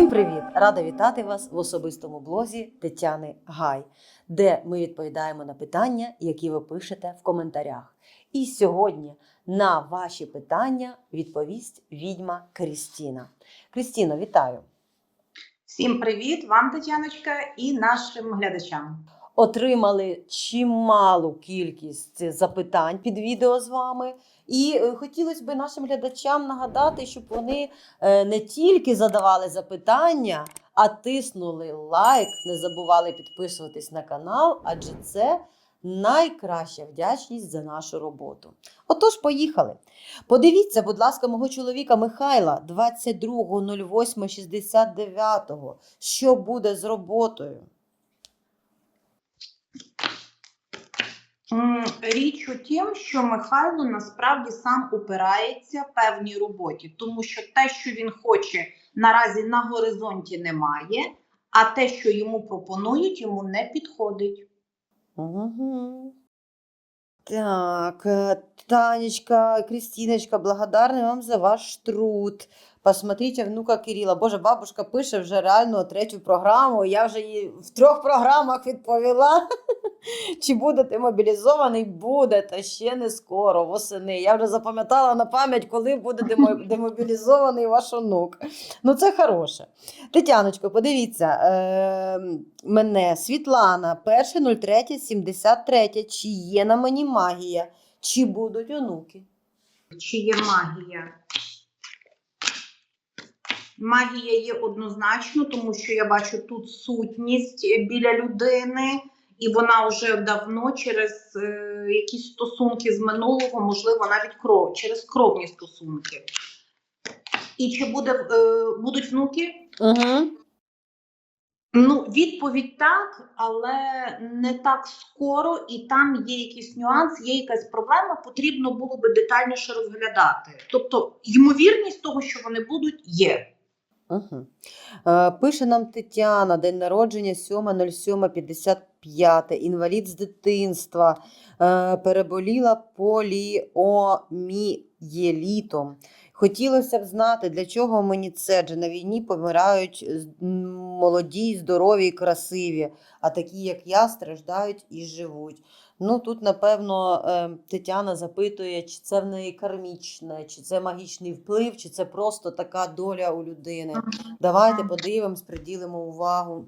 Всім привіт! Рада вітати вас в особистому блозі Тетяни Гай, де ми відповідаємо на питання, які ви пишете в коментарях. І сьогодні на ваші питання відповість відьма Крістіна. Крістіно, вітаю! Всім привіт вам, Тетяночка, і нашим глядачам. Отримали чималу кількість запитань під відео з вами. І е, хотілося б нашим глядачам нагадати, щоб вони е, не тільки задавали запитання, а тиснули лайк, не забували підписуватись на канал, адже це найкраща вдячність за нашу роботу. Отож, поїхали. Подивіться, будь ласка, мого чоловіка Михайла 22.08.69. Що буде з роботою? Річ у тім, що Михайло насправді сам упирається певній роботі, тому що те, що він хоче, наразі на горизонті немає, а те, що йому пропонують, йому не підходить. Угу. Так, э, Танечка, Кристиночка, благодарны вам за ваш труд. Посмотрите внука Кирила. Боже, бабушка пише вже реально третю програму. Я вже її в трьох програмах відповіла. Чи будете мобілізований? Будете ще не скоро, восени. Я вже запам'ятала на пам'ять, коли буде демо- демобілізований ваш онук. Ну, це хороше. Тетяночко, подивіться, е, мене Світлана, 1.03.73. Чи є на мені магія? Чи будуть онуки? Чи є магія? Магія є однозначно, тому що я бачу тут сутність біля людини, і вона вже давно через е, якісь стосунки з минулого, можливо, навіть кров, через кровні стосунки. І чи буде, е, будуть внуки? Угу. Ну, відповідь так, але не так скоро, і там є якийсь нюанс, є якась проблема, потрібно було би детальніше розглядати. Тобто, ймовірність того, що вони будуть, є. Угу. Пише нам Тетяна, день народження 7.07.55, інвалід з дитинства, е, переболіла поліомієлітом. Хотілося б знати, для чого мені це, адже на війні помирають молоді, здорові і красиві, а такі, як я, страждають і живуть. Ну, тут, напевно, е, Тетяна запитує, чи це в неї кармічне, чи це магічний вплив, чи це просто така доля у людини. Давайте подивимось, приділимо увагу.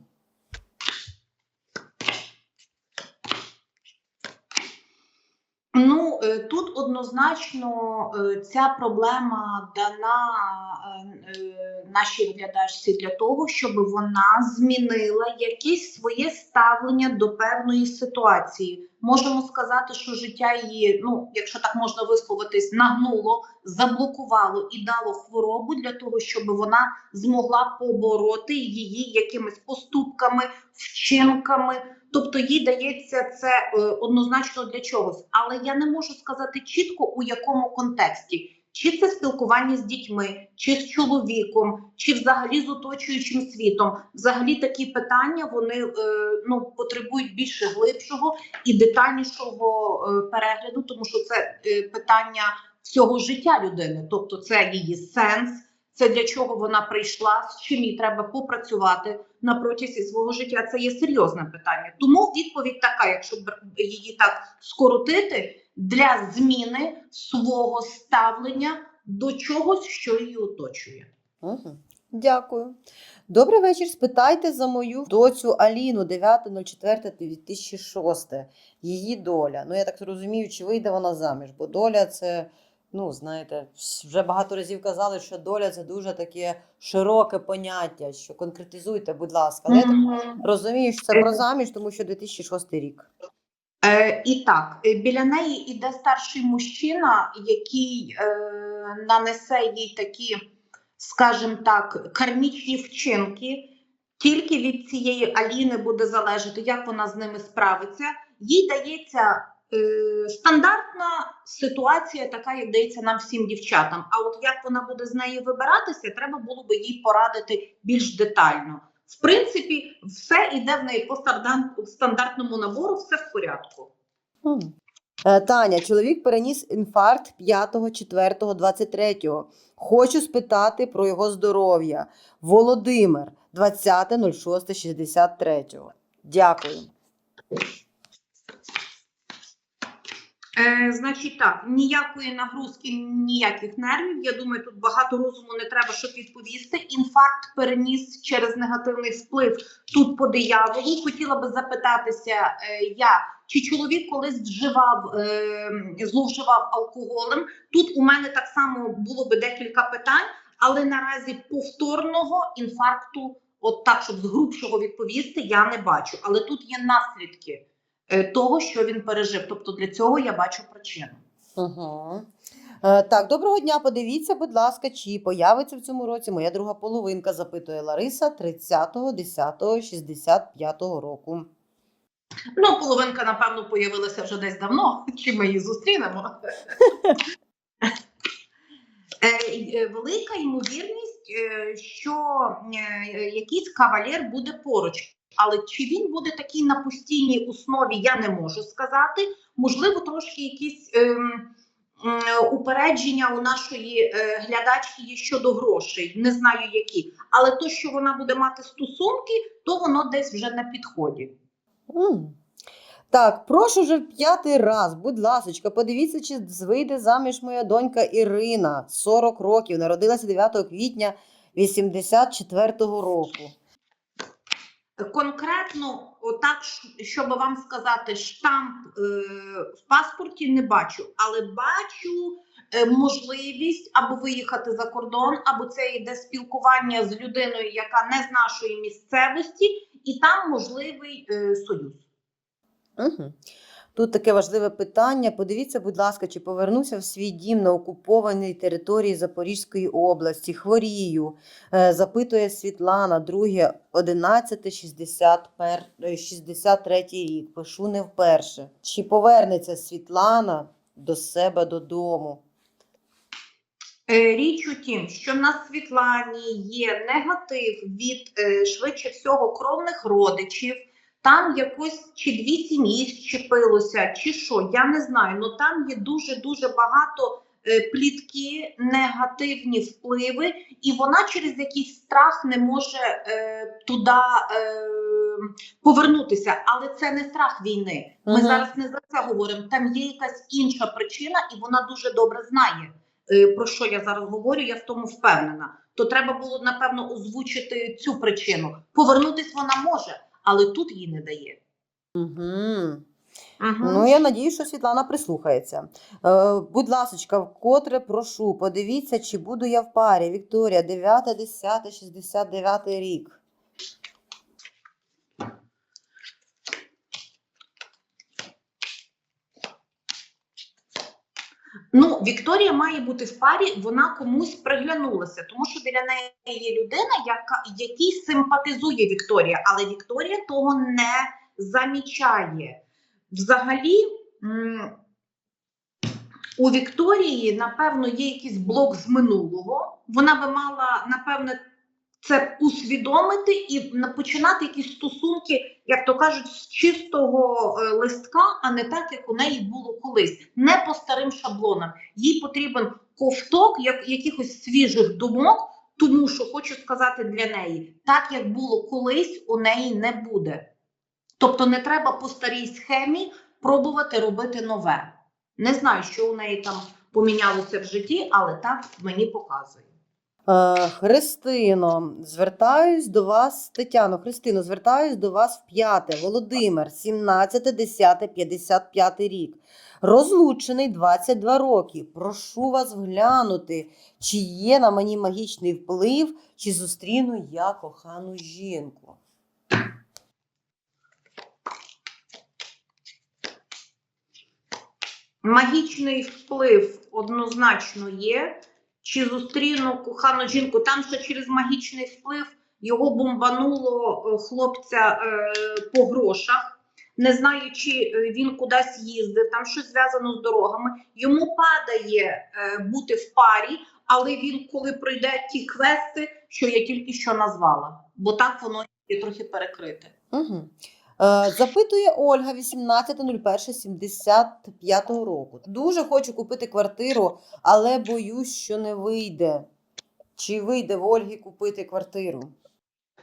Ну е, тут однозначно е, ця проблема дана нашій глядачці для того, щоб вона змінила якесь своє ставлення до певної ситуації. Можемо сказати, що життя її, ну якщо так можна висловитись, нагнуло, заблокувало і дало хворобу для того, щоб вона змогла побороти її якимись поступками, вчинками. Тобто їй дається це е, однозначно для чогось, але я не можу сказати чітко у якому контексті. Чи це спілкування з дітьми, чи з чоловіком, чи взагалі з оточуючим світом. Взагалі такі питання вони е, ну потребують більше глибшого і детальнішого е, перегляду, тому що це е, питання всього життя людини, тобто це її сенс, це для чого вона прийшла, з чим їй треба попрацювати на протязі свого життя. Це є серйозне питання. Тому відповідь така, якщо її так скоротити, для зміни свого ставлення до чогось, що її оточує. Угу. Дякую. Добрий вечір. Спитайте за мою доцю Аліну 9.04.2006. Її доля. Ну, я так розумію, чи вийде вона заміж, бо доля це. Ну, знаєте, вже багато разів казали, що доля це дуже таке широке поняття, що конкретизуйте, будь ласка. Але я так розумію, що це про заміж, тому що 2006 рік. Е, і так, е, біля неї іде старший мужчина, який е, нанесе їй такі, скажімо так, кармічні вчинки. Тільки від цієї Аліни буде залежати, як вона з ними справиться. Їй дається е, стандартна ситуація, така як дається нам всім дівчатам. А от як вона буде з неї вибиратися, треба було би їй порадити більш детально. В принципі, все йде в неї по стандартному набору, все в порядку. Е, Таня, чоловік переніс інфаркт 5, 4, 23. Хочу спитати про його здоров'я. Володимир, 20.06.63. Дякую. Е, значить так, ніякої нагрузки, ніяких нервів. Я думаю, тут багато розуму не треба, щоб відповісти. Інфаркт переніс через негативний вплив тут по дияволу. Хотіла би запитатися е, я, чи чоловік колись вживав, е, зловживав алкоголем. Тут у мене так само було би декілька питань, але наразі повторного інфаркту, от так, щоб з грубшого відповісти, я не бачу. Але тут є наслідки того, що він пережив. Тобто для цього я бачу причину. Угу. Е, так, доброго дня. Подивіться, будь ласка, чи появиться в цьому році моя друга половинка, запитує Лариса 30.10.65 року. Ну, половинка, напевно, появилася вже десь давно, чи ми її зустрінемо. Е, е, Велика ймовірність, е, що е, якийсь кавалер буде поруч. Але чи він буде такий на постійній основі, я не можу сказати. Можливо, трошки якісь ем, упередження у нашої е, глядачки є щодо грошей. Не знаю які. Але то, що вона буде мати стосунки, то воно десь вже на підході. М. Так, прошу вже п'ятий раз, будь ласочка, подивіться, чи вийде заміж моя донька Ірина, 40 років, народилася 9 квітня 84-го року. Конкретно, отак, щоб вам сказати, штамп е, в паспорті не бачу, але бачу е, можливість або виїхати за кордон, або це йде спілкування з людиною, яка не з нашої місцевості, і там можливий е, союз. Угу. Тут таке важливе питання. Подивіться, будь ласка, чи повернуся в свій дім на окупованій території Запорізької області. Хворію, Е, запитує Світлана, друге, 11, 63 рік. Пишу не вперше. Чи повернеться Світлана до себе додому? Е, Річ у тім, що на Світлані є негатив від е, швидше всього кровних родичів. Там якось чи дві сім'ї щепилося, чи що, я не знаю. Ну там є дуже дуже багато е, плітки, негативні впливи, і вона через якийсь страх не може е, туди е, повернутися. Але це не страх війни. Ми Мгм. зараз не за це говоримо. Там є якась інша причина, і вона дуже добре знає. е, Про що я зараз говорю, я в тому впевнена. То треба було напевно озвучити цю причину. Повернутись вона може, але тут їй не дає. Угу. Ага. Ну, я надію, що Світлана прислухається. Е, будь ласочка, вкотре прошу, подивіться, чи буду я в парі. Вікторія, 9, 10, 69 рік. Ну, Вікторія має бути в парі, вона комусь приглянулася, тому що біля неї є людина, яка якій симпатизує Вікторія, але Вікторія того не замічає. Взагалі, у Вікторії, напевно, є якийсь блок з минулого. Вона би мала, напевне, це усвідомити і починати якісь стосунки, як то кажуть, з чистого е, листка, а не так, як у неї було колись, не по старим шаблонам. Їй потрібен ковток як, якихось свіжих думок, тому що хочу сказати для неї, так як було колись, у неї не буде. Тобто не треба по старій схемі пробувати робити нове. Не знаю, що у неї там помінялося в житті, але так мені показує. Е, Христино, звертаюсь до вас, Тетяно, Христино, звертаюсь до вас в п'яте. Володимир, 17, 10, 55 рік. Розлучений 22 роки. Прошу вас вглянути, чи є на мені магічний вплив, чи зустріну я кохану жінку. Магічний вплив однозначно є. Чи зустріну кохану жінку? Там ще через магічний вплив його бомбануло е, хлопця е, по грошах. Не знаю, чи е, він кудись їздив, там щось зв'язано з дорогами. Йому падає бути в парі, але він коли пройде ті квести, що я тільки що назвала, бо так воно є трохи перекрите. Угу. Е, Запитує Ольга 18.01.75 року. Дуже хочу купити квартиру, але боюсь, що не вийде. Чи вийде в Ольги купити квартиру?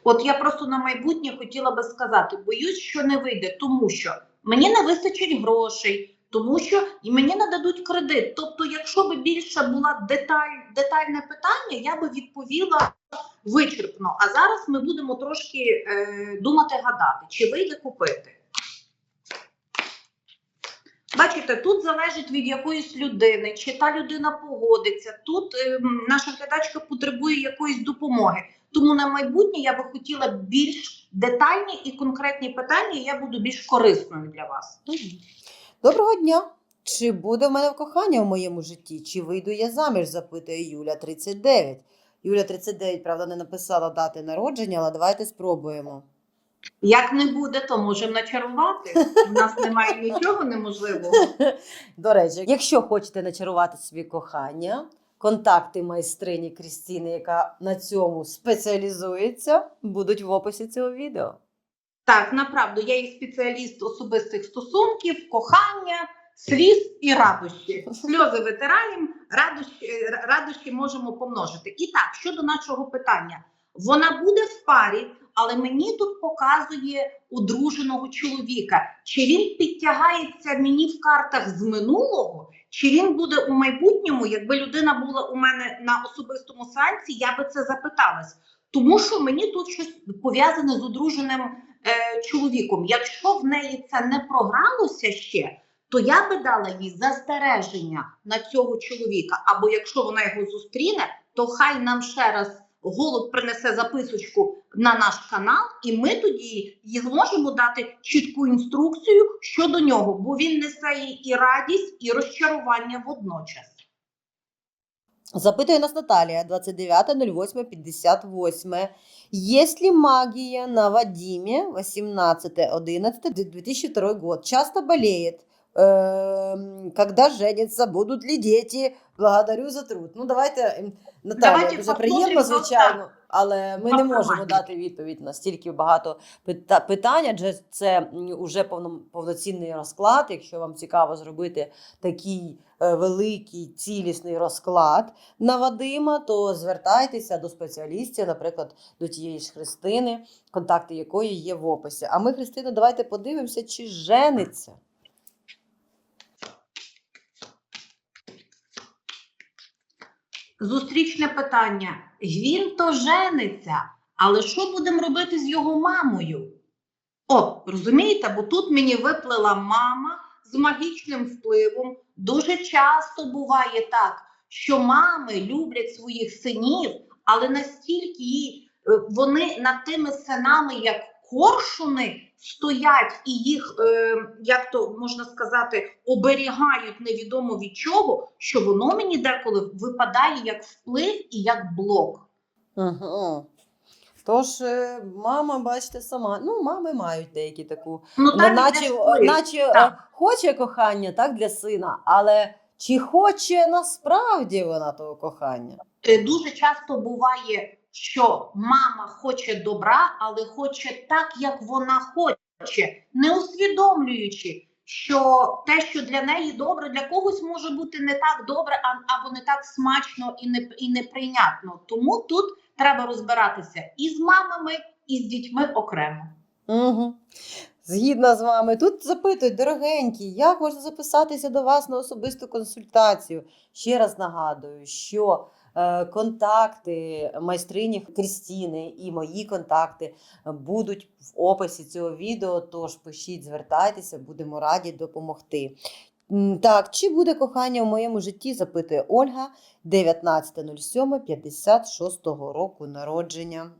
От я просто на майбутнє хотіла би сказати: боюсь, що не вийде, тому що мені не вистачить грошей, тому що і мені не дадуть кредит. Тобто, якщо би більше була деталь, детальне питання, я би відповіла вичерпно. А зараз ми будемо трошки е, думати, гадати, чи вийде купити. Бачите, тут залежить від якоїсь людини, чи та людина погодиться. Тут ем, наша глядачка потребує якоїсь допомоги. Тому на майбутнє я би хотіла більш детальні і конкретні питання, і я буду більш корисною для вас. Доброго дня! Чи буде в мене кохання в моєму житті? Чи вийду я заміж? запитує Юля 39. Юля 39, правда, не написала дати народження, але давайте спробуємо. Як не буде, то можемо начарувати. У нас немає нічого неможливого. До речі, якщо хочете начарувати собі кохання, контакти майстрині Крістіни, яка на цьому спеціалізується, будуть в описі цього відео. Так, направду, я є спеціаліст особистих стосунків, кохання, сліз і радощі. Сльози ветеранів, радощі, радощі можемо помножити. І так, щодо нашого питання, вона буде в парі, але мені тут показує одруженого чоловіка. Чи він підтягається мені в картах з минулого, чи він буде у майбутньому, якби людина була у мене на особистому сеансі, я би це запиталась. Тому що мені тут щось пов'язане з одруженим е, чоловіком. Якщо в неї це не програлося ще, то я би дала їй застереження на цього чоловіка. Або якщо вона його зустріне, то хай нам ще раз голуб принесе записочку на наш канал, і ми тоді їй зможемо дати чітку інструкцію щодо нього, бо він несе їй і радість, і розчарування водночас. Запитує нас Наталія 29.08.58. Есть ли магия на Вадиме 18.11.2002 год? Часто болеет. Эм, Когда женится, будут ли дети? Благодарю за труд. Ну, давайте, ем, Наталія, Давайте дуже посмотрим, приємно, що звичайно, Але ми не можемо дати відповідь на стільки багато питань, адже це вже повноцінний розклад. Якщо вам цікаво зробити такий е, великий цілісний розклад на Вадима, то звертайтеся до спеціалістів, наприклад, до тієї ж Христини, контакти якої є в описі. А ми, Христина, давайте подивимося, чи жениться. Зустрічне питання: він то жениться, але що будемо робити з його мамою? О, розумієте, бо тут мені виплила мама з магічним впливом. Дуже часто буває так, що мами люблять своїх синів, але настільки е, вони над тими синами, як коршуни, стоять і їх, е, як то можна сказати, оберігають невідомо від чого, що воно мені деколи випадає як вплив і як блок. Угу. Тож, е, мама, бачите, сама. Ну, мами мають деякі таку. Ну, так, наче наче Так. е, хоче кохання так, для сина, але чи хоче насправді вона того кохання? Е, дуже часто буває, що мама хоче добра, але хоче так, як вона хоче, не усвідомлюючи, що те, що для неї добре, для когось може бути не так добре, або не так смачно і не і неприйнятно. Тому тут треба розбиратися і з мамами, і з дітьми окремо. Угу. Згідна з вами. Тут запитують, дорогенькі, як можна записатися до вас на особисту консультацію? Ще раз нагадую, що контакти майстрині Крістіни і мої контакти будуть в описі цього відео. Тож пишіть, звертайтеся, будемо раді допомогти. Так, чи буде кохання в моєму житті? запитує Ольга 19.07.56 року народження.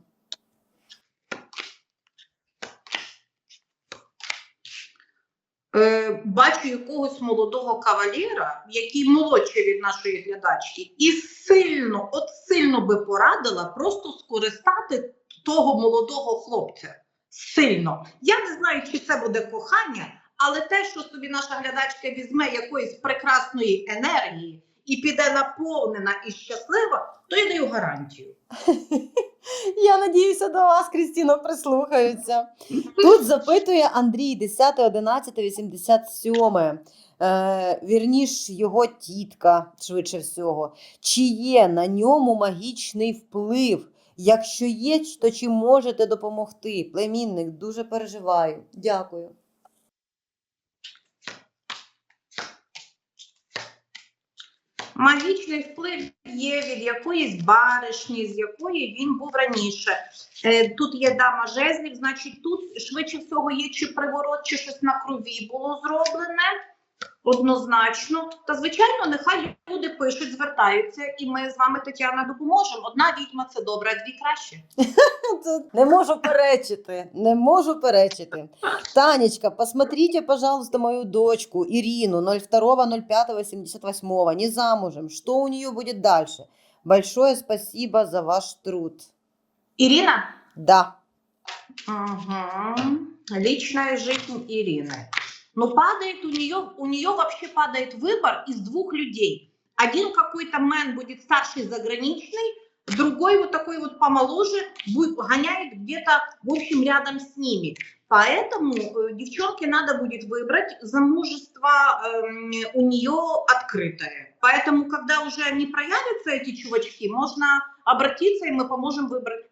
Е, бачу якогось молодого кавалєра, який молодший від нашої глядачки, і сильно, от сильно би порадила просто скористати того молодого хлопця. Сильно. Я не знаю, чи це буде кохання, але те, що собі наша глядачка візьме якоїсь прекрасної енергії і піде наповнена і щаслива, то я даю гарантію. Я надіюся, до вас, Крістіно, прислухаються. Тут запитує Андрій 10, 11, 87. Е, вірніш, його тітка, швидше всього. Чи є на ньому магічний вплив? Якщо є, то чи можете допомогти? Племінник, дуже переживаю. Дякую. Магічний вплив є від якоїсь баришні, з якої він був раніше. Е, тут є дама жезлів, значить, тут швидше всього є чи приворот, чи щось на крові було зроблене. Однозначно. Та звичайно, нехай люди пишуть, звертаються, і ми з вами, Тетяна, допоможемо. Одна відьма це добре, а дві краще. Не можу перечити, не можу перечити. Танечка, посмотрите, пожалуйста, мою дочку Ирину, 02.05.78, не замужем. Что у нее будет дальше? Большое спасибо за ваш труд. Ірина? Да. Угу. Личная жизнь Ирины. Ну, падает у нее, у нее вообще падает выбор из двух людей. Один какой-то мэн будет старший заграничный, другой вот такой вот помоложе будет, гоняет где-то, в общем, рядом с ними. Поэтому э, девчонке надо будет выбрать замужество эм, у нее открытое. Поэтому, когда уже не проявятся эти чувачки, можно обратиться, и мы поможем выбрать.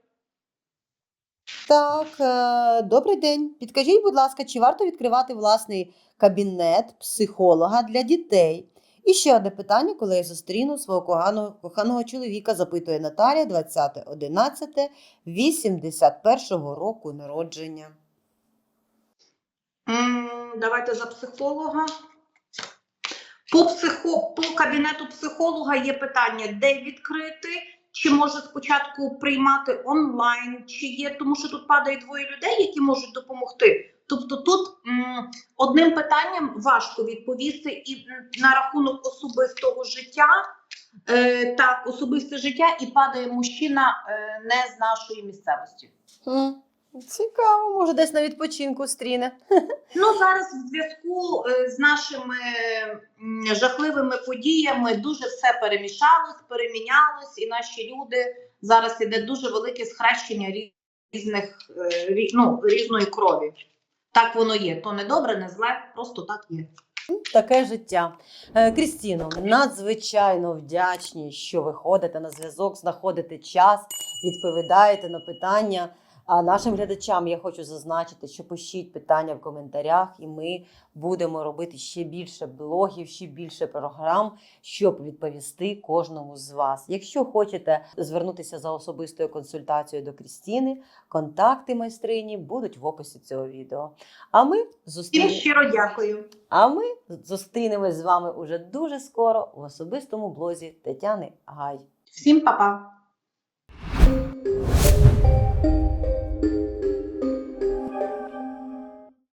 Так, е, добрий день. Підкажіть, будь ласка, чи варто відкривати власний кабінет психолога для дітей? І ще одне питання, коли я зустріну свого коханого, коханого чоловіка, запитує Наталія 20.11.81 року народження. Давайте за психолога. По, психо, по кабінету психолога є питання, де відкрити, чи може спочатку приймати онлайн, чи є, тому що тут падає двоє людей, які можуть допомогти. Тобто тут м, одним питанням важко відповісти і на рахунок особистого життя. Е, так, особисте життя, і падає мужчина е, не з нашої місцевості. Цікаво, може, десь на відпочинку стріне. Ну зараз в зв'язку е, з нашими жахливими подіями дуже все перемішалось, перемінялось, і наші люди зараз іде дуже велике схрещення різних е, ну, різної крові. Так воно є. То не добре, не зле, просто так є. Таке життя. Е, Крістіно, надзвичайно вдячні, що ви ходите на зв'язок, знаходите час, відповідаєте на питання. А нашим глядачам я хочу зазначити, що пишіть питання в коментарях, і ми будемо робити ще більше блогів, ще більше програм, щоб відповісти кожному з вас. Якщо хочете звернутися за особистою консультацією до Крістіни, контакти майстрині будуть в описі цього відео. А ми Всім зустрінемося. щиро дякую. А ми зустрінемось з вами уже дуже скоро в особистому блозі Тетяни Гай. Всім па-па.